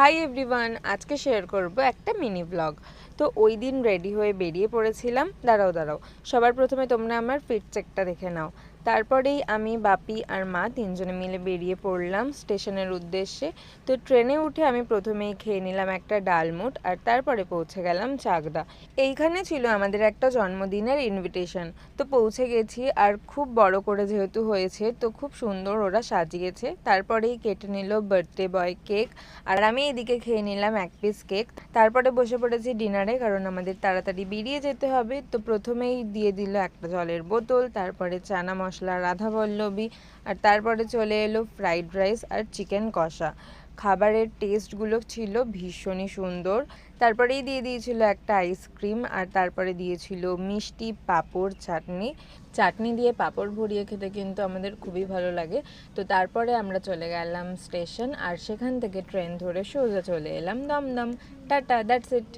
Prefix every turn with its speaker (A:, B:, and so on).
A: Hi everyone আজকে share করব একটা মিনি ব্লগ তো ওই দিন রেডি হয়ে বেরিয়ে পড়েছিলাম। দাঁড়াও দাঁড়াও। সবার প্রথমে তোমরা আমার ফিট চেকটা দেখে নাও। তারপরেই আমি বাপি আর মা তিনজনে মিলে বেরিয়ে পড়লাম স্টেশনের উদ্দেশ্যে। তো ট্রেনে উঠে আমি প্রথমেই খেয়ে নিলাম একটা ডালমুট আর তারপরে পৌঁছে গেলাম চাকদা। এইখানে ছিল আমাদের একটা জন্মদিনের ইনভিটেশন তো পৌঁছে গেছি আর খুব বড় করে যেহেতু হয়েছে, তো খুব সুন্দর ওরা সাজিয়েছে। তারপরেই কেটে নিল বার্থডে বয় কেক আর আমি এদিকে খেয়ে নিলাম এক পিস কেক তারপরে বসে পড়েছি ডিনারে কারণ আমাদের তাড়াতাড়ি বেরিয়ে যেতে হবে। তো প্রথমেই দিয়ে দিল একটা জলের বোতল, তারপরে চানা মশলা, রাধা পল্লবী আর তারপরে চলে এলো ফ্রাইড রাইস আর চিকেন কষা। খাবারের টেস্টগুলো ছিল ভীষণই সুন্দর। তারপরেই দিয়ে দিয়েছিল একটা আইসক্রিম আর তারপরে দিয়েছিল মিষ্টি পাঁপড় চাটনি। চাটনি দিয়ে পাঁপড় ভরিয়ে খেতে কিন্তু আমাদের খুবই ভালো লাগে। তো তারপরে আমরা চলে গেলাম স্টেশন আর সেখান থেকে ট্রেন ধরে সোজা চলে এলাম দমদম। Tata that's it